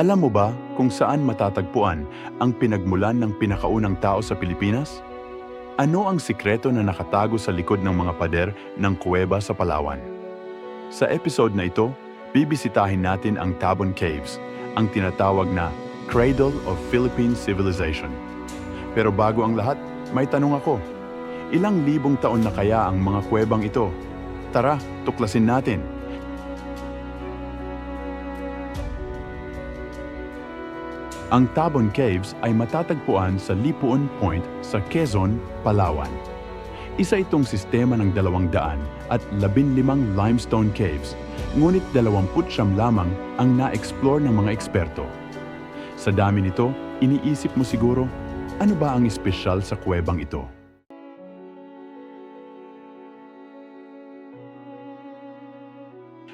Alam mo ba kung saan matatagpuan ang pinagmulan ng pinakaunang tao sa Pilipinas? Ano ang sikreto na nakatago sa likod ng mga pader ng kuweba sa Palawan? Sa episode na ito, bibisitahin natin ang Tabon Caves, ang tinatawag na Cradle of Philippine Civilization. Pero bago ang lahat, may tanong ako. Ilang libong taon na kaya ang mga kuwebang ito? Tara, tuklasin natin. Ang Tabon Caves ay matatagpuan sa Lipuon Point sa Quezon, Palawan. Isa itong sistema ng dalawang daan at labinlimang limestone caves, ngunit dalawamput siyam lamang ang na-explore ng mga eksperto. Sa dami nito, iniisip mo siguro, ano ba ang espesyal sa kuwebang ito?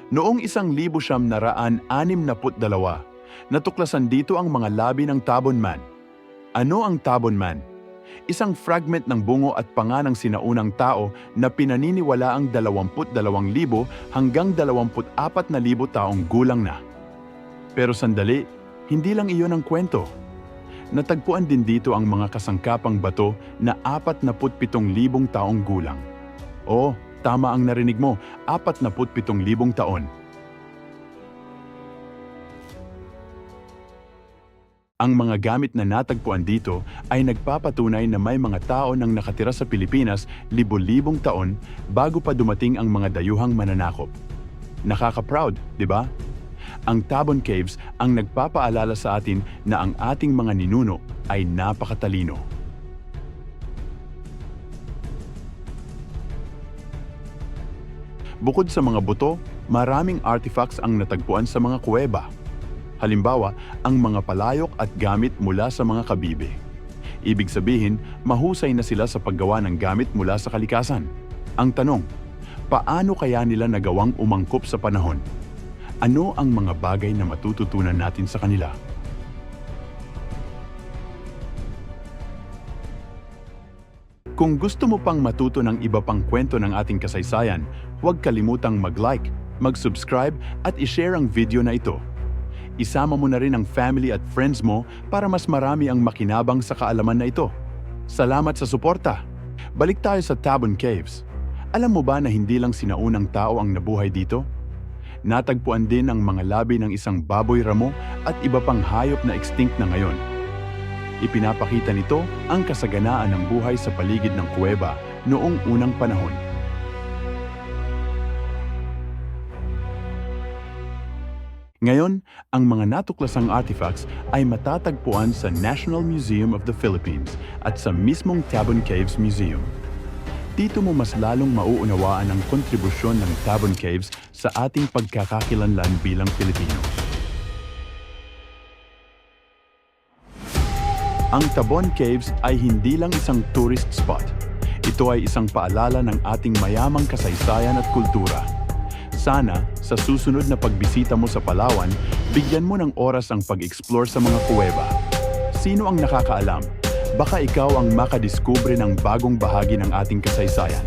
Noong isang libo siyam naraan anim na put dalawa, natuklasan dito ang mga labi ng Tabon Man. Ano ang Tabon Man? Isang fragment ng bungo at panga ng sinaunang tao na pinaniniwala ang 22,000 hanggang 24,000 taong gulang na. Pero sandali, hindi lang iyon ang kwento. Natagpuan din dito ang mga kasangkapang bato na 47,000 taong gulang. Oo, tama ang narinig mo, 47,000 taon. Ang mga gamit na natagpuan dito ay nagpapatunay na may mga tao nang nakatira sa Pilipinas libo-libong taon bago pa dumating ang mga dayuhang mananakop. Nakaka-proud, di ba? Ang Tabon Caves ang nagpapaalala sa atin na ang ating mga ninuno ay napakatalino. Bukod sa mga buto, maraming artifacts ang natagpuan sa mga kuweba. Halimbawa, ang mga palayok at gamit mula sa mga kabibe. Ibig sabihin, mahusay na sila sa paggawa ng gamit mula sa kalikasan. Ang tanong, paano kaya nila nagawang umangkop sa panahon? Ano ang mga bagay na matututunan natin sa kanila? Kung gusto mo pang matuto ng iba pang kwento ng ating kasaysayan, huwag kalimutang mag-like, mag-subscribe at i-share ang video na ito. Isama mo na rin ang family at friends mo para mas marami ang makinabang sa kaalaman na ito. Salamat sa suporta! Balik tayo sa Tabon Caves. Alam mo ba na hindi lang sinaunang tao ang nabuhay dito? Natagpuan din ang mga labi ng isang baboy ramo at iba pang hayop na extinct na ngayon. Ipinapakita nito ang kasaganaan ng buhay sa paligid ng kuweba noong unang panahon. Ngayon, ang mga natuklasang artifacts ay matatagpuan sa National Museum of the Philippines at sa mismong Tabon Caves Museum. Dito mo mas lalong mauunawaan ang kontribusyon ng Tabon Caves sa ating pagkakakilanlan bilang Pilipino. Ang Tabon Caves ay hindi lang isang tourist spot. Ito ay isang paalala ng ating mayamang kasaysayan at kultura. Sana, sa susunod na pagbisita mo sa Palawan, bigyan mo ng oras ang pag-explore sa mga kuweba. Sino ang nakakaalam? Baka ikaw ang makadiskubre ng bagong bahagi ng ating kasaysayan.